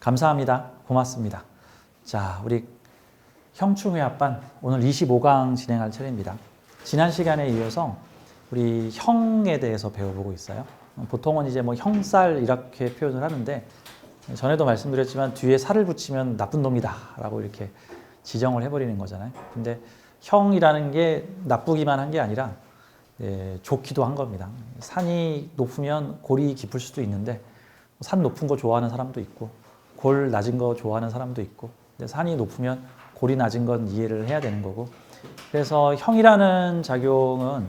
감사합니다. 고맙습니다. 자, 우리 형충회 합반 오늘 25강 진행할 차례입니다. 지난 시간에 이어서 우리 형에 대해서 배워보고 있어요. 보통은 이제 뭐 형살 이렇게 표현을 하는데 전에도 말씀드렸지만 뒤에 살을 붙이면 나쁜 놈이다라고 이렇게 지정을 해버리는 거잖아요. 근데 형이라는 게 나쁘기만 한 게 아니라 예, 좋기도 한 겁니다. 산이 높으면 골이 깊을 수도 있는데 산 높은 거 좋아하는 사람도 있고 골 낮은 거 좋아하는 사람도 있고 산이 높으면 골이 낮은 건 이해를 해야 되는 거고 그래서 형이라는 작용은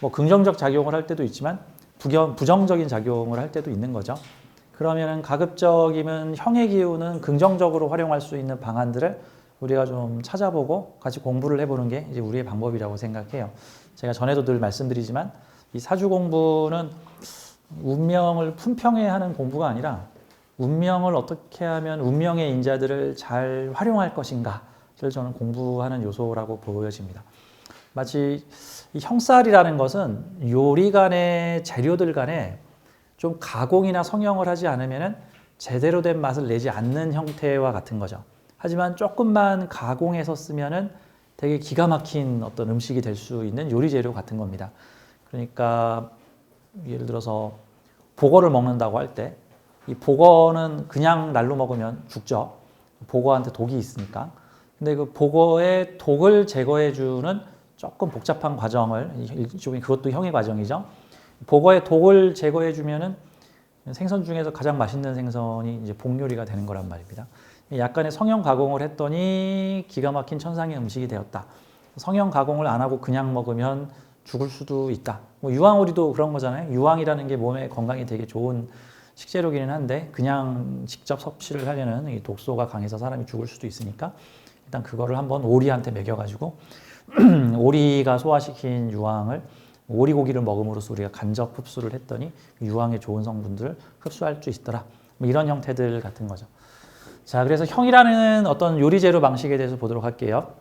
뭐 긍정적 작용을 할 때도 있지만 부경, 부정적인 작용을 할 때도 있는 거죠. 그러면은 가급적이면 형의 기운은 긍정적으로 활용할 수 있는 방안들을 우리가 좀 찾아보고 같이 공부를 해보는 게 이제 우리의 방법이라고 생각해요. 제가 전에도 늘 말씀드리지만 이 사주 공부는 운명을 품평해야 하는 공부가 아니라 운명을 어떻게 하면 운명의 인자들을 잘 활용할 것인가를 저는 공부하는 요소라고 보여집니다. 마치 이 형살이라는 것은 요리 간의 재료들 간에 좀 가공이나 성형을 하지 않으면 제대로 된 맛을 내지 않는 형태와 같은 거죠. 하지만 조금만 가공해서 쓰면은 되게 기가 막힌 어떤 음식이 될 수 있는 요리 재료 같은 겁니다. 그러니까 예를 들어서 보거를 먹는다고 할 때 이 보거는 그냥 날로 먹으면 죽죠. 보거한테 독이 있으니까. 근데 그 보거의 독을 제거해 주는 조금 복잡한 과정을 일종의 그것도 형의 과정이죠. 보거의 독을 제거해 주면은 생선 중에서 가장 맛있는 생선이 이제 복요리가 되는 거란 말입니다. 약간의 성형 가공을 했더니 기가 막힌 천상의 음식이 되었다. 성형 가공을 안 하고 그냥 먹으면 죽을 수도 있다. 뭐 유황오리도 그런 거잖아요. 유황이라는 게 몸에 건강에 되게 좋은 식재료기는 한데 그냥 직접 섭취를 하려는 이 독소가 강해서 사람이 죽을 수도 있으니까 일단 그거를 한번 오리한테 먹여가지고 오리가 소화시킨 유황을 오리고기를 먹음으로써 우리가 간접 흡수를 했더니 유황의 좋은 성분들을 흡수할 수 있더라. 뭐 이런 형태들 같은 거죠. 자, 그래서 형이라는 어떤 요리 재료 방식에 대해서 보도록 할게요.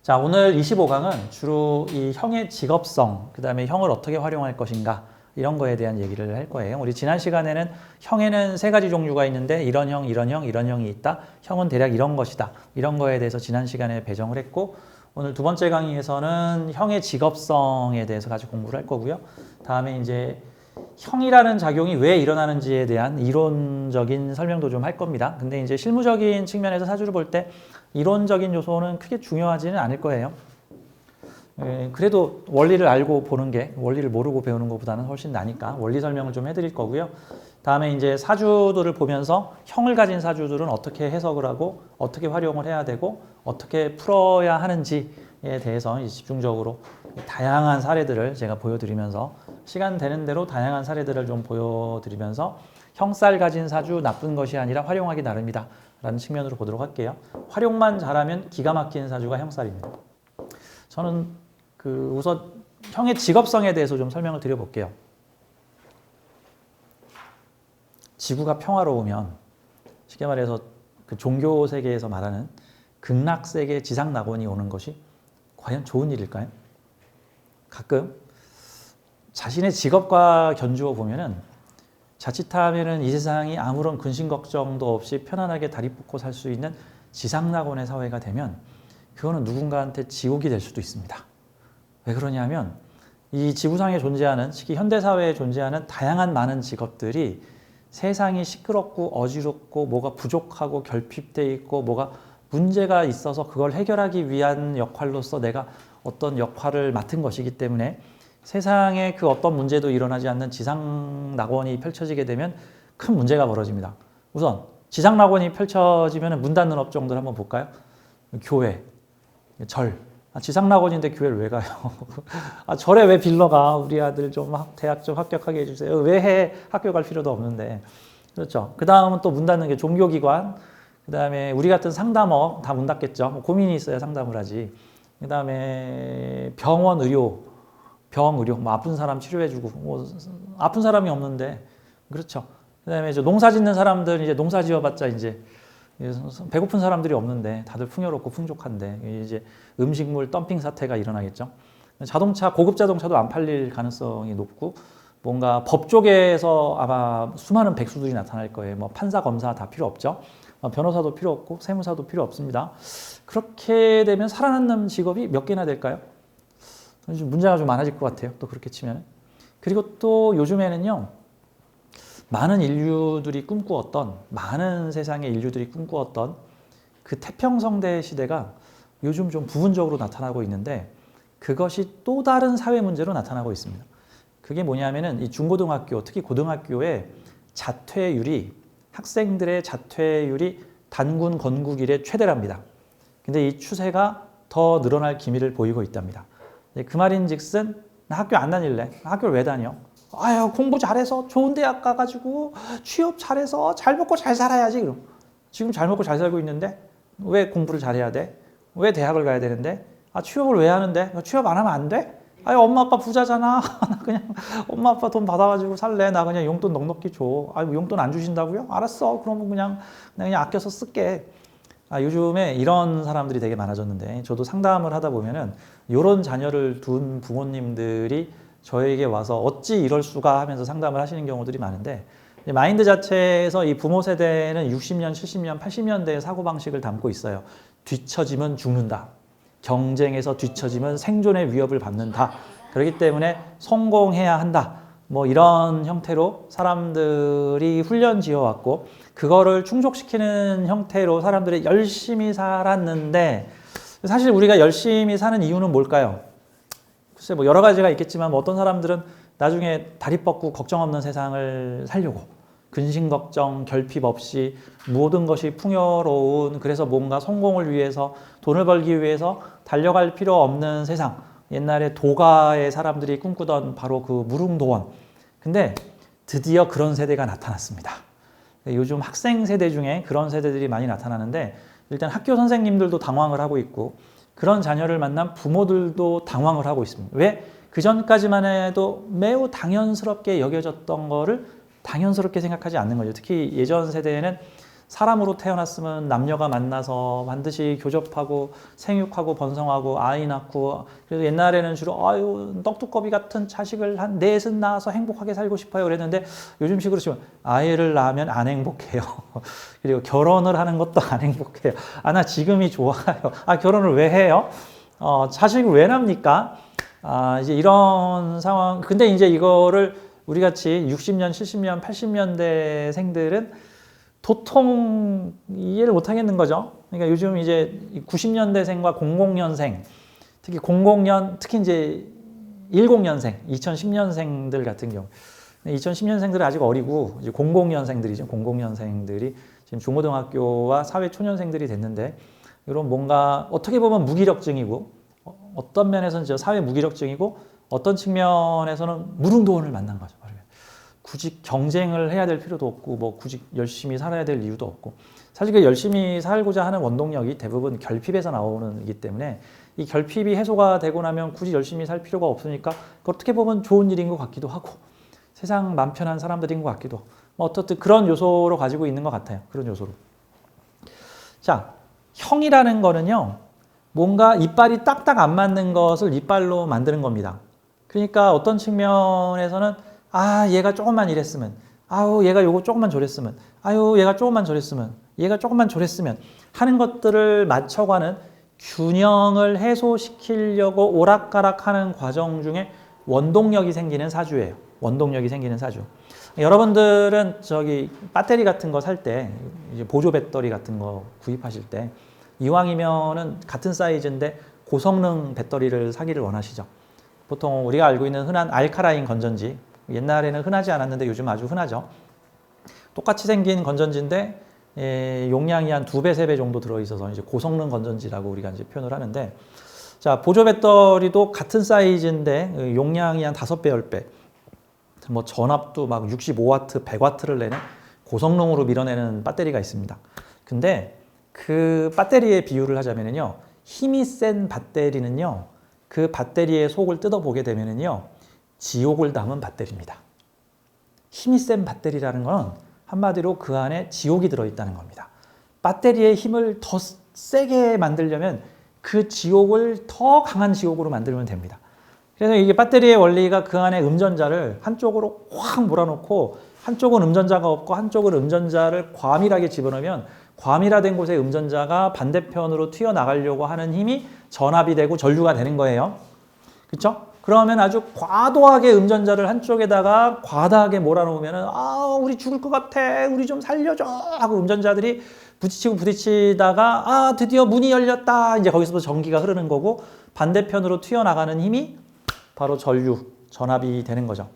자, 오늘 25강은 주로 이 형의 직업성, 그 다음에 형을 어떻게 활용할 것인가, 이런 거에 대한 얘기를 할 거예요. 우리 지난 시간에는 형에는 세 가지 종류가 있는데 이런 형, 이런 형, 이런 형이 있다. 형은 대략 이런 것이다. 이런 거에 대해서 지난 시간에 배정을 했고 오늘 두 번째 강의에서는 형의 직업성에 대해서 같이 공부를 할 거고요. 다음에 이제 형이라는 작용이 왜 일어나는지에 대한 이론적인 설명도 좀 할 겁니다. 근데 이제 실무적인 측면에서 사주를 볼 때 이론적인 요소는 크게 중요하지는 않을 거예요. 예, 그래도 원리를 알고 보는 게 원리를 모르고 배우는 것보다는 훨씬 나니까 원리 설명을 좀 해드릴 거고요. 다음에 이제 사주들을 보면서 형을 가진 사주들은 어떻게 해석을 하고 어떻게 활용을 해야 되고 어떻게 풀어야 하는지에 대해서 집중적으로 다양한 사례들을 제가 보여드리면서 시간 되는 대로 다양한 사례들을 좀 보여드리면서 형살 가진 사주 나쁜 것이 아니라 활용하기 나름이다 라는 측면으로 보도록 할게요. 활용만 잘하면 기가 막힌 사주가 형살입니다. 저는 그 우선 형의 직업성에 대해서 좀 설명을 드려볼게요. 지구가 평화로우면 쉽게 말해서 그 종교 세계에서 말하는 극락 세계 지상 낙원이 오는 것이 과연 좋은 일일까요? 가끔 자신의 직업과 견주어 보면은 자칫하면은 이 세상이 아무런 근심 걱정도 없이 편안하게 다리 뻗고 살 수 있는 지상 낙원의 사회가 되면 그거는 누군가한테 지옥이 될 수도 있습니다. 왜 그러냐면 이 지구상에 존재하는 특히 현대 사회에 존재하는 다양한 많은 직업들이 세상이 시끄럽고 어지럽고 뭐가 부족하고 결핍돼 있고 뭐가 문제가 있어서 그걸 해결하기 위한 역할로서 내가 어떤 역할을 맡은 것이기 때문에 세상에 그 어떤 문제도 일어나지 않는 지상 낙원이 펼쳐지게 되면 큰 문제가 벌어집니다. 우선 지상 낙원이 펼쳐지면 문 닫는 업종들 한번 볼까요? 교회, 절. 아, 지상 낙원인데 교회를 왜 가요? 아, 절에 왜 빌러가? 우리 아들 좀 학- 대학 좀 합격하게 해주세요. 왜 해? 학교 갈 필요도 없는데. 그렇죠. 그 다음은 또 문 닫는 게 종교기관. 그 다음에 우리 같은 상담업 다 문 닫겠죠. 뭐 고민이 있어야 상담을 하지. 그 다음에 병원 의료, 병 의료, 뭐 아픈 사람 치료해주고, 뭐 아픈 사람이 없는데, 그렇죠. 그 다음에 이제 농사 짓는 사람들 이제 농사 지어봤자 이제 배고픈 사람들이 없는데 다들 풍요롭고 풍족한데 이제 음식물 덤핑 사태가 일어나겠죠. 자동차 고급 자동차도 안 팔릴 가능성이 높고 뭔가 법 쪽에서 아마 수많은 백수들이 나타날 거예요. 뭐 판사 검사 다 필요 없죠. 어, 변호사도 필요 없고 세무사도 필요 없습니다. 그렇게 되면 살아남는 직업이 몇 개나 될까요? 좀 문제가 좀 많아질 것 같아요. 또 그렇게 치면. 그리고 또 요즘에는요. 많은 인류들이 꿈꾸었던 많은 세상의 인류들이 꿈꾸었던 그 태평성대 시대가 요즘 좀 부분적으로 나타나고 있는데 그것이 또 다른 사회 문제로 나타나고 있습니다. 그게 뭐냐면은 이 중고등학교 특히 고등학교의 자퇴율이 학생들의 자퇴율이 단군 건국 이래 최대랍니다. 근데 이 추세가 더 늘어날 기미를 보이고 있답니다. 그 말인즉슨 나 학교 안 다닐래. 나 학교를 왜 다녀? 아유 공부 잘해서 좋은 대학 가가지고 취업 잘해서 잘 먹고 잘 살아야지 그럼 지금 잘 먹고 잘 살고 있는데 왜 공부를 잘해야 돼? 왜 대학을 가야 되는데? 아 취업을 왜 하는데? 취업 안 하면 안 돼? 아니 엄마 아빠 부자잖아. 나 그냥 엄마 아빠 돈 받아가지고 살래. 나 그냥 용돈 넉넉히 줘. 아니 용돈 안 주신다고요? 알았어. 그러면 그냥 그냥 아껴서 쓸게. 아, 요즘에 이런 사람들이 되게 많아졌는데 저도 상담을 하다 보면은 이런 자녀를 둔 부모님들이 저에게 와서 어찌 이럴 수가 하면서 상담을 하시는 경우들이 많은데 마인드 자체에서 이 부모 세대는 60년, 70년, 80년대의 사고방식을 담고 있어요. 뒤처지면 죽는다. 경쟁에서 뒤처지면 생존의 위협을 받는다. 그렇기 때문에 성공해야 한다. 뭐 이런 형태로 사람들이 훈련 지어왔고 그거를 충족시키는 형태로 사람들이 열심히 살았는데 사실 우리가 열심히 사는 이유는 뭘까요? 글쎄 뭐 여러 가지가 있겠지만 뭐 어떤 사람들은 나중에 다리 뻗고 걱정 없는 세상을 살려고 근심 걱정 결핍 없이 모든 것이 풍요로운 그래서 뭔가 성공을 위해서 돈을 벌기 위해서 달려갈 필요 없는 세상 옛날에 도가의 사람들이 꿈꾸던 바로 그 무릉도원 근데 드디어 그런 세대가 나타났습니다 요즘 학생 세대 중에 그런 세대들이 많이 나타나는데 일단 학교 선생님들도 당황을 하고 있고 그런 자녀를 만난 부모들도 당황을 하고 있습니다 왜? 그 전까지만 해도 매우 당연스럽게 여겨졌던 거를 당연스럽게 생각하지 않는 거죠. 특히 예전 세대에는 사람으로 태어났으면 남녀가 만나서 반드시 교접하고 생육하고 번성하고 아이 낳고 그래서 옛날에는 주로 아유 떡두꺼비 같은 자식을 한 넷은 낳아서 행복하게 살고 싶어요 그랬는데 요즘식으로 치면 아이를 낳으면 안 행복해요. 그리고 결혼을 하는 것도 안 행복해요. 아 나 지금이 좋아요. 아 결혼을 왜 해요? 어 자식을 왜 낳습니까? 아 이제 이런 상황. 근데 이제 이거를 우리 같이 60년, 70년, 80년대 생들은 도통 이해를 못 하겠는 거죠. 그러니까 요즘 이제 90년대생과 00년생, 특히 00년, 특히 이제 10년생, 2010년생들 같은 경우. 2010년생들은 아직 어리고 이제 00년생들이죠. 00년생들이 지금 중고등학교와 사회 초년생들이 됐는데 이런 뭔가 어떻게 보면 무기력증이고 어, 어떤 면에서는 저 사회 무기력증이고 어떤 측면에서는 무릉도원을 만난 거죠. 굳이 경쟁을 해야 될 필요도 없고 뭐 굳이 열심히 살아야 될 이유도 없고 사실 그 열심히 살고자 하는 원동력이 대부분 결핍에서 나오는 이기 때문에 이 결핍이 해소가 되고 나면 굳이 열심히 살 필요가 없으니까 어떻게 보면 좋은 일인 것 같기도 하고 세상 맘 편한 사람들인 것 같기도 뭐 어떻든 그런 요소로 가지고 있는 것 같아요. 그런 요소로. 자, 형이라는 거는요. 뭔가 이빨이 딱딱 안 맞는 것을 이빨로 만드는 겁니다. 그러니까 어떤 측면에서는 아 얘가 조금만 이랬으면 아우 얘가 요거 조금만 저랬으면 아유 얘가 조금만 저랬으면 얘가 조금만 저랬으면 하는 것들을 맞춰가는 균형을 해소시키려고 오락가락 하는 과정 중에 원동력이 생기는 사주예요. 원동력이 생기는 사주. 여러분들은 저기 배터리 같은 거 살 때 보조 배터리 같은 거 구입하실 때 이왕이면은 같은 사이즈인데 고성능 배터리를 사기를 원하시죠. 보통 우리가 알고 있는 흔한 알카라인 건전지 옛날에는 흔하지 않았는데 요즘 아주 흔하죠. 똑같이 생긴 건전지인데 예, 용량이 한 두 배, 세 배 정도 들어있어서 이제 고성능 건전지라고 우리가 이제 표현을 하는데 자, 보조 배터리도 같은 사이즈인데 그 용량이 한 다섯 배, 열 배. 뭐 전압도 막 65와트, 100와트를 내는 고성능으로 밀어내는 배터리가 있습니다. 근데 그 배터리의 비유를 하자면요. 힘이 센 배터리는요. 그 배터리의 속을 뜯어보게 되면요. 지옥을 담은 배터리입니다. 힘이 센 배터리라는 건 한마디로 그 안에 지옥이 들어있다는 겁니다. 배터리의 힘을 더 세게 만들려면 그 지옥을 더 강한 지옥으로 만들면 됩니다. 그래서 이게 배터리의 원리가 그 안에 음전자를 한쪽으로 확 몰아놓고 한쪽은 음전자가 없고 한쪽은 음전자를 과밀하게 집어넣으면 과밀화된 곳의 음전자가 반대편으로 튀어나가려고 하는 힘이 전압이 되고 전류가 되는 거예요. 그렇죠? 그러면 아주 과도하게 음전자를 한쪽에다가 과다하게 몰아놓으면 아 우리 죽을 것 같아 우리 좀 살려줘 하고 음전자들이 부딪히고 부딪히다가 아 드디어 문이 열렸다 이제 거기서부터 전기가 흐르는 거고 반대편으로 튀어나가는 힘이 바로 전류 전압이 되는 거죠.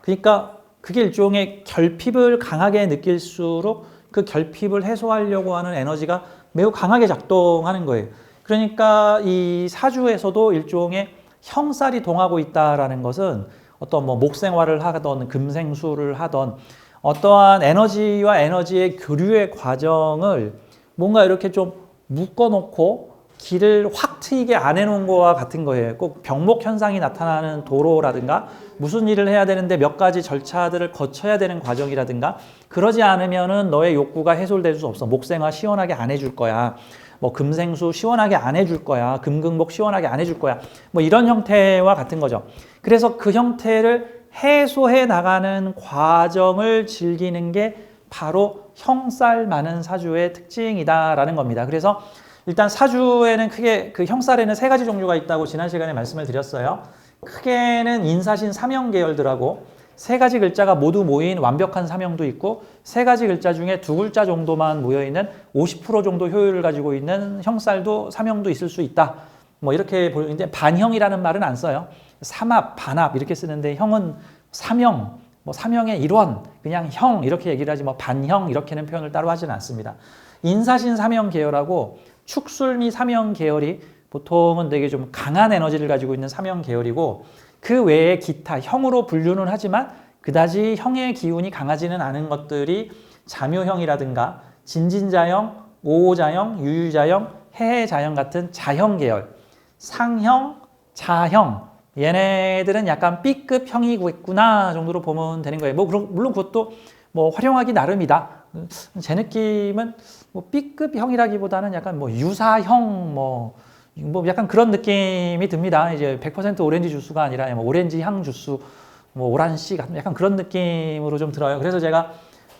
그러니까 그게 일종의 결핍을 강하게 느낄수록 그 결핍을 해소하려고 하는 에너지가 매우 강하게 작동하는 거예요. 그러니까 이 사주에서도 일종의 형살이 동하고 있다라는 것은 어떤 뭐 목생활을 하던 금생수를 하던 어떠한 에너지와 에너지의 교류의 과정을 뭔가 이렇게 좀 묶어놓고 길을 확 트이게 안 해놓은 거와 같은 거예요. 꼭 병목 현상이 나타나는 도로라든가 무슨 일을 해야 되는데 몇 가지 절차들을 거쳐야 되는 과정이라든가 그러지 않으면은 너의 욕구가 해소될 수 없어. 목생화 시원하게 안 해줄 거야. 뭐 금생수 시원하게 안 해줄 거야. 금극목 시원하게 안 해줄 거야. 뭐 이런 형태와 같은 거죠. 그래서 그 형태를 해소해 나가는 과정을 즐기는 게 바로 형살 많은 사주의 특징이다라는 겁니다. 그래서 일단 사주에는 크게 그 형살에는 세 가지 종류가 있다고 지난 시간에 말씀을 드렸어요. 크게는 인사신 삼형 계열들하고 세 가지 글자가 모두 모인 완벽한 삼형도 있고 세 가지 글자 중에 두 글자 정도만 모여 있는 50% 정도 효율을 가지고 있는 형살도 삼형도 있을 수 있다. 뭐 이렇게 보이는데 반형이라는 말은 안 써요. 삼합, 반합 이렇게 쓰는데 형은 삼형, 뭐 삼형의 일원, 그냥 형 이렇게 얘기를 하지 뭐 반형 이렇게는 표현을 따로 하지는 않습니다. 인사신 삼형 계열하고 축술미 삼형 계열이 보통은 되게 좀 강한 에너지를 가지고 있는 삼형 계열이고 그 외에 기타 형으로 분류는 하지만 그다지 형의 기운이 강하지는 않은 것들이 자묘형이라든가 진진자형, 오오자형, 유유자형, 해해자형 같은 자형 계열, 상형, 자형 얘네들은 약간 B급 형이겠구나 정도로 보면 되는 거예요. 뭐 물론 그것도 뭐 활용하기 나름이다. 제 느낌은 뭐 B급 형이라기보다는 약간 뭐 유사형 뭐, 뭐 약간 그런 느낌이 듭니다. 이제 100% 오렌지 주스가 아니라 뭐 오렌지 향 주스, 뭐 오란 씨 같은 약간 그런 느낌으로 좀 들어요. 그래서 제가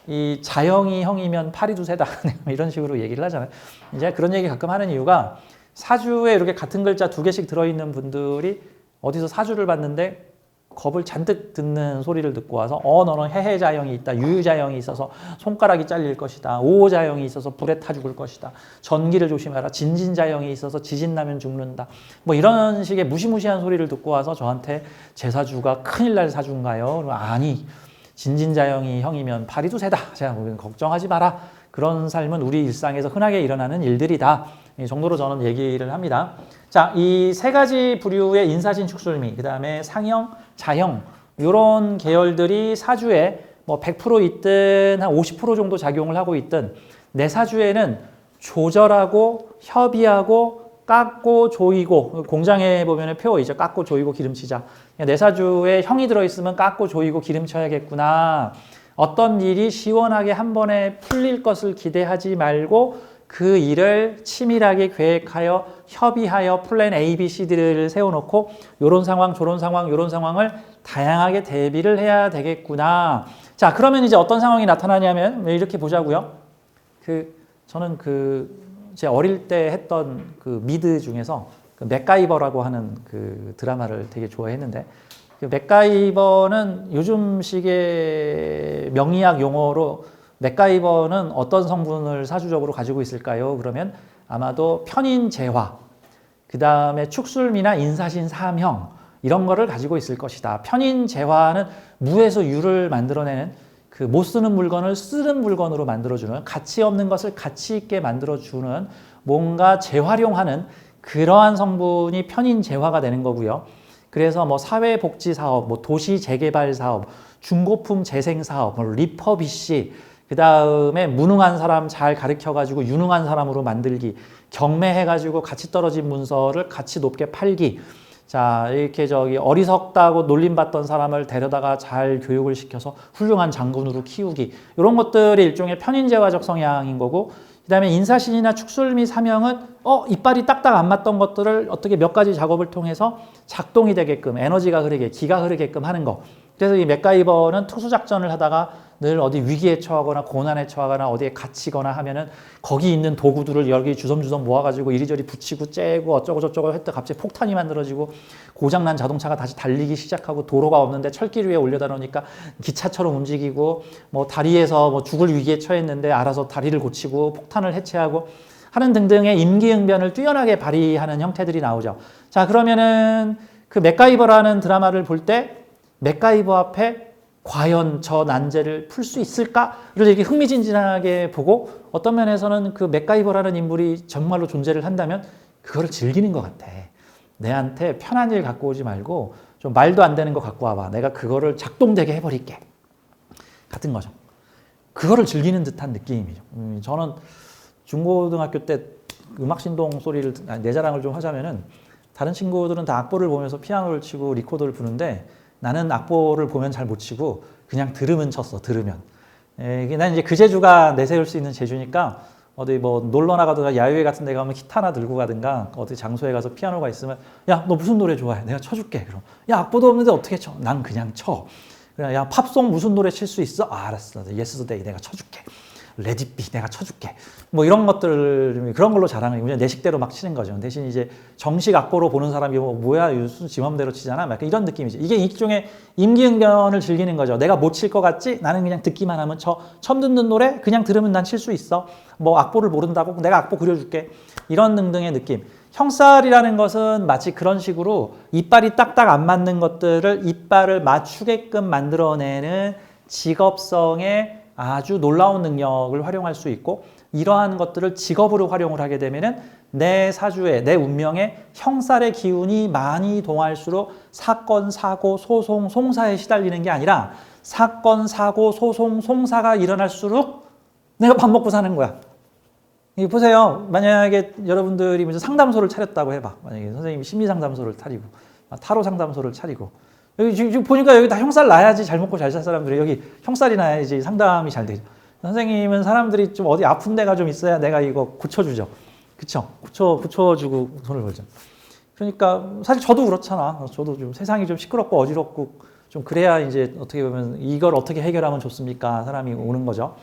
이 자형이 형이면 파리도 세다 이런 식으로 얘기를 하잖아요. 이제 그런 얘기 가끔 하는 이유가 사주에 이렇게 같은 글자 두 개씩 들어있는 분들이 어디서 사주를 봤는데 겁을 잔뜩 듣는 소리를 듣고 와서 어 너는 해해자형이 있다. 유유자형이 있어서 손가락이 잘릴 것이다. 오호자형이 있어서 불에 타 죽을 것이다. 전기를 조심해라. 진진자형이 있어서 지진 나면 죽는다. 뭐 이런 식의 무시무시한 소리를 듣고 와서 저한테 제 사주가 큰일 날 사주인가요? 아니 진진자형이 형이면 파리도 새다. 제가 보기엔 걱정하지 마라 그런 삶은 우리 일상에서 흔하게 일어나는 일들이다 이 정도로 저는 얘기를 합니다. 자, 이 세 가지 부류의 인사신 축술미, 그 다음에 상형, 자형 이런 계열들이 사주에 뭐 100% 있든 한 50% 정도 작용을 하고 있든 내 사주에는 조절하고 협의하고 깎고 조이고 공장에 보면 표어 있죠. 깎고 조이고 기름치자. 내 사주에 형이 들어있으면 깎고 조이고 기름쳐야겠구나. 어떤 일이 시원하게 한 번에 풀릴 것을 기대하지 말고 그 일을 치밀하게 계획하여 협의하여 플랜 A, B, C, D를 세워놓고 이런 상황, 저런 상황, 이런 상황을 다양하게 대비를 해야 되겠구나. 자, 그러면 이제 어떤 상황이 나타나냐면 이렇게 보자고요. 그 저는 그 제 어릴 때 했던 그 미드 중에서 그 맥가이버라고 하는 그 드라마를 되게 좋아했는데 그 맥가이버는 요즘 식의 명의학 용어로 맥가이버는 어떤 성분을 사주적으로 가지고 있을까요? 그러면 아마도 편인재화, 그 다음에 축술미나 인사신 삼형 이런 거를 가지고 있을 것이다. 편인재화는 무에서 유를 만들어내는 그 못 쓰는 물건을 쓰는 물건으로 만들어주는 가치 없는 것을 가치 있게 만들어주는 뭔가 재활용하는 그러한 성분이 편인재화가 되는 거고요. 그래서 뭐 사회복지 사업, 뭐 도시 재개발 사업, 중고품 재생 사업, 뭐 리퍼비시 그 다음에 무능한 사람 잘 가르쳐 가지고 유능한 사람으로 만들기, 경매해 가지고 가치 떨어진 문서를 가치 높게 팔기. 자, 이렇게 저기 어리석다고 놀림받던 사람을 데려다가 잘 교육을 시켜서 훌륭한 장군으로 키우기. 이런 것들이 일종의 편인재화적 성향인 거고, 그 다음에 인사신이나 축술 및 사명은 어 이빨이 딱딱 안 맞던 것들을 어떻게 몇 가지 작업을 통해서 작동이 되게끔 에너지가 흐르게 기가 흐르게끔 하는 거. 그래서 이 맥가이버는 투수 작전을 하다가 늘 어디 위기에 처하거나 고난에 처하거나 어디에 갇히거나 하면은 거기 있는 도구들을 여기 주섬주섬 모아가지고 이리저리 붙이고 째고 어쩌고 저쩌고 했다 갑자기 폭탄이 만들어지고 고장난 자동차가 다시 달리기 시작하고 도로가 없는데 철길 위에 올려다 놓으니까 기차처럼 움직이고 뭐 다리에서 뭐 죽을 위기에 처했는데 알아서 다리를 고치고 폭탄을 해체하고 하는 등등의 임기응변을 뛰어나게 발휘하는 형태들이 나오죠. 자 그러면은 그 맥가이버라는 드라마를 볼 때 맥가이버 앞에 과연 저 난제를 풀 수 있을까를 이렇게 흥미진진하게 보고 어떤 면에서는 그 맥가이버라는 인물이 정말로 존재를 한다면 그거를 즐기는 것 같아. 내한테 편한 일 갖고 오지 말고 좀 말도 안 되는 거 갖고 와봐. 내가 그거를 작동되게 해버릴게. 같은 거죠. 그거를 즐기는 듯한 느낌이죠. 음, 저는 중고등학교 때 음악 신동 소리를 내 자랑을 좀 하자면은 다른 친구들은 다 악보를 보면서 피아노를 치고 리코더를 부는데 나는 악보를 보면 잘 못 치고 그냥 들으면 쳤어 들으면. 에, 이게 난 이제 그 재주가 내세울 수 있는 재주니까 어디 뭐 놀러 나가든가 야유회 같은 데 가면 기타 하나 들고 가든가 어디 장소에 가서 피아노가 있으면 야 너 무슨 노래 좋아해? 내가 쳐줄게. 그럼. 야 악보도 없는데 어떻게 쳐 난 그냥 쳐. 그래 야 팝송 무슨 노래 칠 수 있어? 아, 알았어. 예스데이 내가 쳐줄게 레디비 내가 쳐줄게. 뭐 이런 것들 그런 걸로 자랑을 그냥 내 식대로 막 치는 거죠. 대신 이제 정식 악보로 보는 사람이 뭐 뭐야 유수 지 맘대로 치잖아? 막 이런 느낌이죠 이게 일종의 임기응변을 즐기는 거죠. 내가 못 칠 것 같지? 나는 그냥 듣기만 하면 쳐. 처음 듣는 노래? 그냥 들으면 난 칠 수 있어. 뭐 악보를 모른다고? 내가 악보 그려줄게. 이런 등등의 느낌. 형살이라는 것은 마치 그런 식으로 이빨이 딱딱 안 맞는 것들을 이빨을 맞추게끔 만들어내는 직업성의 아주 놀라운 능력을 활용할 수 있고 이러한 것들을 직업으로 활용을 하게 되면은 내 사주에 내 운명에 형살의 기운이 많이 동할수록 사건 사고 소송 송사에 시달리는 게 아니라 사건 사고 소송 송사가 일어날수록 내가 밥 먹고 사는 거야. 이 보세요. 만약에 여러분들이 상담소를 차렸다고 해봐. 만약에 선생님이 심리 상담소를 차리고 타로 상담소를 차리고 여기 지금 보니까 여기 다 형살 나야지 잘 먹고 잘 살 사람들이 여기 형살이 나야지 상담이 잘 되죠. 선생님은 사람들이 좀 어디 아픈 데가 좀 있어야 내가 이거 고쳐주죠. 그쵸? 고쳐, 고쳐주고 돈을 벌죠. 그러니까 사실 저도 그렇잖아. 저도 좀 세상이 좀 시끄럽고 어지럽고 좀 그래야 이제 어떻게 보면 이걸 어떻게 해결하면 좋습니까? 사람이 오는 거죠.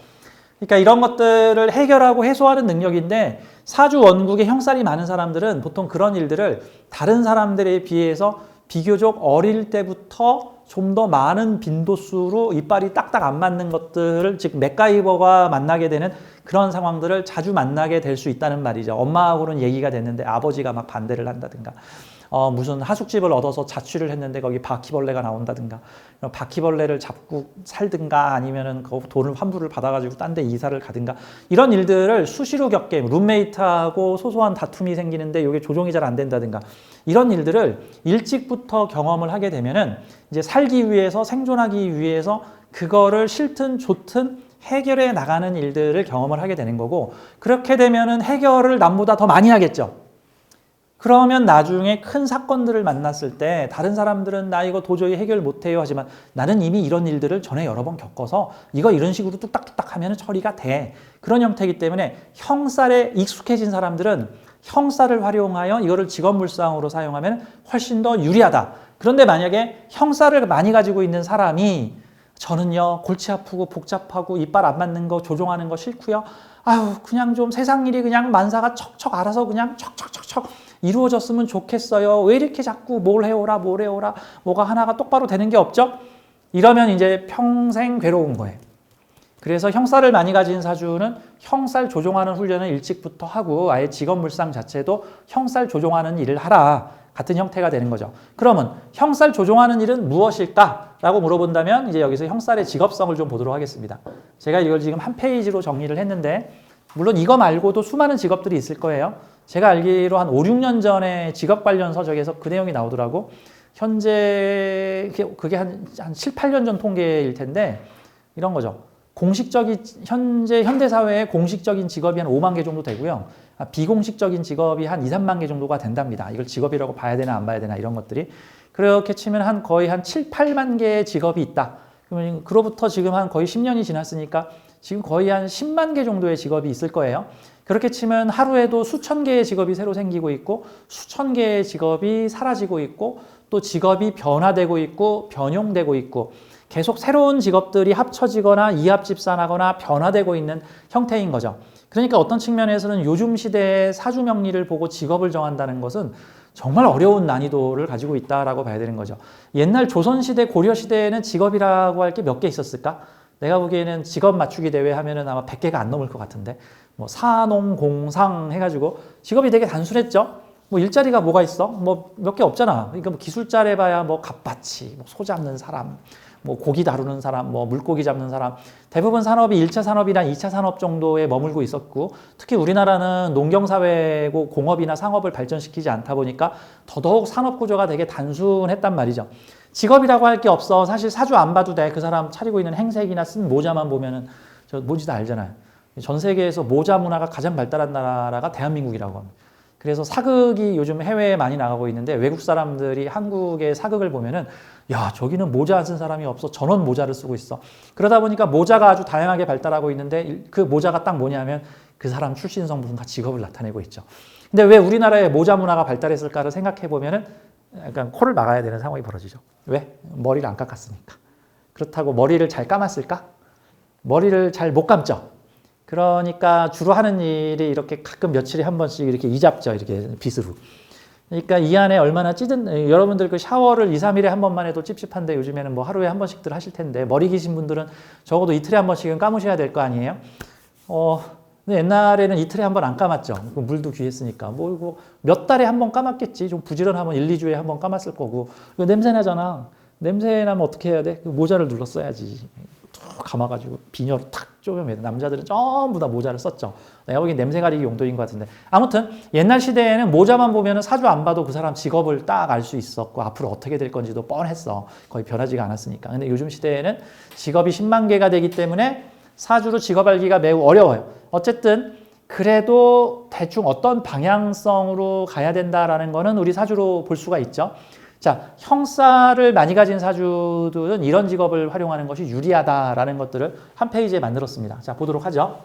그러니까 이런 것들을 해결하고 해소하는 능력인데 사주 원국에 형살이 많은 사람들은 보통 그런 일들을 다른 사람들에 비해서 비교적 어릴 때부터 좀 더 많은 빈도수로 이빨이 딱딱 안 맞는 것들을 즉 맥가이버가 만나게 되는 그런 상황들을 자주 만나게 될 수 있다는 말이죠. 엄마하고는 얘기가 됐는데 아버지가 막 반대를 한다든가. 어, 무슨 하숙집을 얻어서 자취를 했는데 거기 바퀴벌레가 나온다든가 바퀴벌레를 잡고 살든가 아니면은 그 돈을 환불을 받아가지고 딴 데 이사를 가든가 이런 일들을 수시로 겪게 룸메이트하고 소소한 다툼이 생기는데 이게 조정이 잘 안 된다든가 이런 일들을 일찍부터 경험을 하게 되면은 이제 살기 위해서 생존하기 위해서 그거를 싫든 좋든 해결해 나가는 일들을 경험을 하게 되는 거고 그렇게 되면은 해결을 남보다 더 많이 하겠죠. 그러면 나중에 큰 사건들을 만났을 때 다른 사람들은 나 이거 도저히 해결 못해요 하지만 나는 이미 이런 일들을 전에 여러 번 겪어서 이거 이런 식으로 뚝딱뚝딱 하면 처리가 돼. 그런 형태이기 때문에 형살에 익숙해진 사람들은 형살을 활용하여 이거를 직업물상으로 사용하면 훨씬 더 유리하다. 그런데 만약에 형살을 많이 가지고 있는 사람이 저는요 골치 아프고 복잡하고 이빨 안 맞는 거 조종하는 거 싫고요. 아유 그냥 좀 세상 일이 그냥 만사가 척척 알아서 그냥 척척척척 이루어졌으면 좋겠어요. 왜 이렇게 자꾸 뭘 해오라 뭘 해오라 뭐가 하나가 똑바로 되는 게 없죠? 이러면 이제 평생 괴로운 거예요. 그래서 형살을 많이 가진 사주는 형살 조종하는 훈련을 일찍부터 하고 아예 직업 물상 자체도 형살 조종하는 일을 하라. 같은 형태가 되는 거죠. 그러면 형살 조종하는 일은 무엇일까? 라고 물어본다면 이제 여기서 형살의 직업성을 좀 보도록 하겠습니다. 제가 이걸 지금 한 페이지로 정리를 했는데 물론 이거 말고도 수많은 직업들이 있을 거예요. 제가 알기로 한 5, 6년 전에 직업 관련 서적에서 그 내용이 나오더라고. 현재 그게 한, 한 7, 8년 전 통계일 텐데 이런 거죠. 공식적인 현재 현대 사회의 공식적인 직업이 한 5만 개 정도 되고요. 아, 비공식적인 직업이 한 2, 3만 개 정도가 된답니다. 이걸 직업이라고 봐야 되나 안 봐야 되나 이런 것들이 그렇게 치면 한 거의 한 7, 8만 개의 직업이 있다. 그러면 그로부터 지금 한 거의 10년이 지났으니까 지금 거의 한 10만 개 정도의 직업이 있을 거예요. 그렇게 치면 하루에도 수천 개의 직업이 새로 생기고 있고 수천 개의 직업이 사라지고 있고 또 직업이 변화되고 있고 변용되고 있고 계속 새로운 직업들이 합쳐지거나 이합집산하거나 변화되고 있는 형태인 거죠. 그러니까 어떤 측면에서는 요즘 시대의 사주 명리를 보고 직업을 정한다는 것은 정말 어려운 난이도를 가지고 있다라고 봐야 되는 거죠. 옛날 조선 시대, 고려 시대에는 직업이라고 할 게 몇 개 있었을까? 내가 보기에는 직업 맞추기 대회 하면은 아마 100개가 안 넘을 것 같은데. 뭐 사농, 공상 해 가지고 직업이 되게 단순했죠. 뭐 일자리가 뭐가 있어? 뭐 몇 개 없잖아. 그러니까 뭐 기술자를 해봐야 뭐 갑바치, 뭐 소 잡는 사람, 뭐 고기 다루는 사람, 뭐 물고기 잡는 사람. 대부분 산업이 1차 산업이나 2차 산업 정도에 머물고 있었고 특히 우리나라는 농경 사회고 공업이나 상업을 발전시키지 않다 보니까 더더욱 산업 구조가 되게 단순했단 말이죠. 직업이라고 할 게 없어. 사실 사주 안 봐도 돼. 그 사람 차리고 있는 행색이나 쓴 모자만 보면은 저 뭔지 다 알잖아요. 전 세계에서 모자 문화가 가장 발달한 나라가 대한민국이라고 합니다. 그래서 사극이 요즘 해외에 많이 나가고 있는데 외국 사람들이 한국의 사극을 보면은 야 저기는 모자 안 쓴 사람이 없어. 전원 모자를 쓰고 있어. 그러다 보니까 모자가 아주 다양하게 발달하고 있는데 그 모자가 딱 뭐냐면 그 사람 출신 성분과 직업을 나타내고 있죠. 근데 왜 우리나라의 모자 문화가 발달했을까를 생각해 보면은 약간 코를 막아야 되는 상황이 벌어지죠. 왜? 머리를 안 깎았으니까. 그렇다고 머리를 잘 감았을까? 머리를 잘 못 감죠 그러니까 주로 하는 일이 이렇게 가끔 며칠에 한 번씩 이렇게 이잡죠. 이렇게 빗으로. 그러니까 이 안에 얼마나 찌든 여러분들 그 샤워를 2, 3일에 한 번만 해도 찝찝한데 요즘에는 뭐 하루에 한 번씩들 하실 텐데 머리 기신 분들은 적어도 이틀에 한 번씩은 감으셔야 될 거 아니에요? 어, 근데 옛날에는 이틀에 한 번 안 감았죠. 그 물도 귀했으니까. 뭐 몇 달에 한 번 감았겠지. 좀 부지런하면 1, 2주에 한 번 감았을 거고. 이거 냄새 나잖아. 냄새 나면 어떻게 해야 돼? 그 모자를 눌렀어야지. 툭 감아가지고 비녀로 탁 쪼면 남자들은 전부 다 모자를 썼죠. 내가 보기엔 냄새 가리기 용도인 것 같은데 아무튼 옛날 시대에는 모자만 보면 사주 안 봐도 그 사람 직업을 딱 알 수 있었고 앞으로 어떻게 될 건지도 뻔했어. 거의 변하지가 않았으니까. 근데 요즘 시대에는 직업이 10만 개가 되기 때문에 사주로 직업 알기가 매우 어려워요. 어쨌든 그래도 대충 어떤 방향성으로 가야 된다라는 거는 우리 사주로 볼 수가 있죠. 자, 형사를 많이 가진 사주들은 이런 직업을 활용하는 것이 유리하다라는 것들을 한 페이지에 만들었습니다. 자, 보도록 하죠.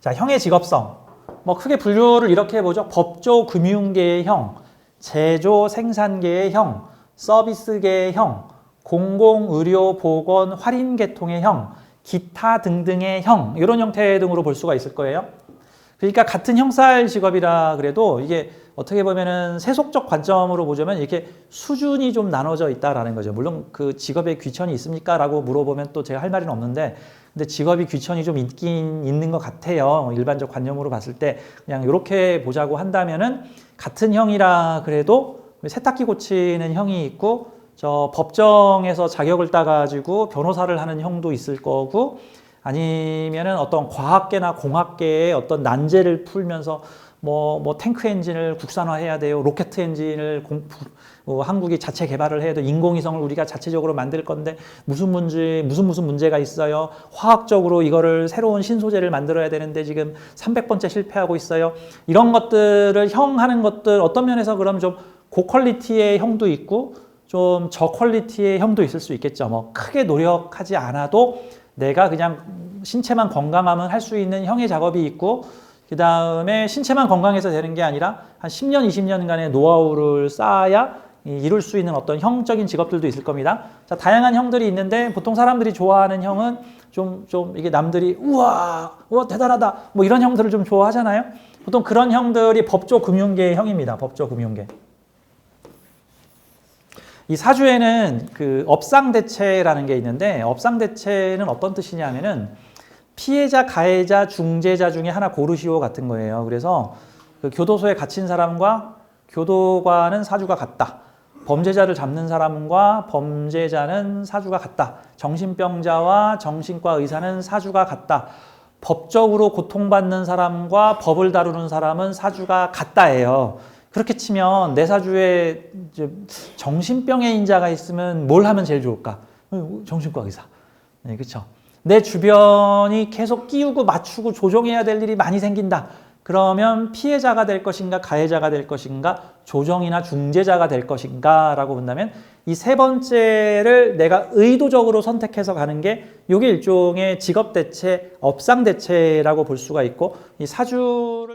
자, 형의 직업성. 뭐 크게 분류를 이렇게 해보죠. 법조 금융계의 형, 제조 생산계의 형, 서비스계의 형, 공공 의료 보건 할인 계통의 형, 기타 등등의 형 이런 형태 등으로 볼 수가 있을 거예요. 그러니까 같은 형사일 직업이라 그래도 이게 어떻게 보면은 세속적 관점으로 보자면 이렇게 수준이 좀 나눠져 있다라는 거죠. 물론 그 직업에 귀천이 있습니까? 라고 물어보면 또 제가 할 말은 없는데 근데 직업이 귀천이 좀 있긴 있는 것 같아요. 일반적 관념으로 봤을 때 그냥 이렇게 보자고 한다면은 같은 형이라 그래도 세탁기 고치는 형이 있고 저 법정에서 자격을 따가지고 변호사를 하는 형도 있을 거고 아니면은 어떤 과학계나 공학계의 어떤 난제를 풀면서 뭐, 뭐 탱크 엔진을 국산화해야 돼요. 로켓 엔진을 공, 어, 한국이 자체 개발을 돼. 인공위성을 우리가 자체적으로 만들 건데 무슨 문제, 무슨 무슨 문제가 있어요. 화학적으로 이거를 새로운 신소재를 만들어야 되는데 지금 300번째 실패하고 있어요. 이런 것들을 형 하는 것들 어떤 면에서 그럼 좀 고퀄리티의 형도 있고 좀 저퀄리티의 형도 있을 수 있겠죠. 뭐 크게 노력하지 않아도 내가 그냥 신체만 건강하면 할 수 있는 형의 작업이 있고 그 다음에 신체만 건강해서 되는 게 아니라 한 10년, 20년간의 노하우를 쌓아야 이룰 수 있는 어떤 형적인 직업들도 있을 겁니다. 자, 다양한 형들이 있는데 보통 사람들이 좋아하는 형은 좀, 좀 이게 남들이 우와, 우와, 대단하다. 뭐 이런 형들을 좀 좋아하잖아요. 보통 그런 형들이 법조 금융계의 형입니다. 법조 금융계. 이 사주에는 그 업상대체라는 게 있는데 업상대체는 어떤 뜻이냐면은 피해자, 가해자, 중재자 중에 하나 고르시오 같은 거예요. 그래서 그 교도소에 갇힌 사람과 교도관은 사주가 같다. 범죄자를 잡는 사람과 범죄자는 사주가 같다. 정신병자와 정신과 의사는 사주가 같다. 법적으로 고통받는 사람과 법을 다루는 사람은 사주가 같다예요. 그렇게 치면 내 사주에 정신병의 인자가 있으면 뭘 하면 제일 좋을까? 정신과 의사. 네, 그렇죠. 내 주변이 계속 끼우고 맞추고 조종해야 될 일이 많이 생긴다. 그러면 피해자가 될 것인가 가해자가 될 것인가 조정이나 중재자가 될 것인가 라고 본다면 이 세 번째를 내가 의도적으로 선택해서 가는 게 이게 일종의 직업 대체, 업상 대체라고 볼 수가 있고 이 사주를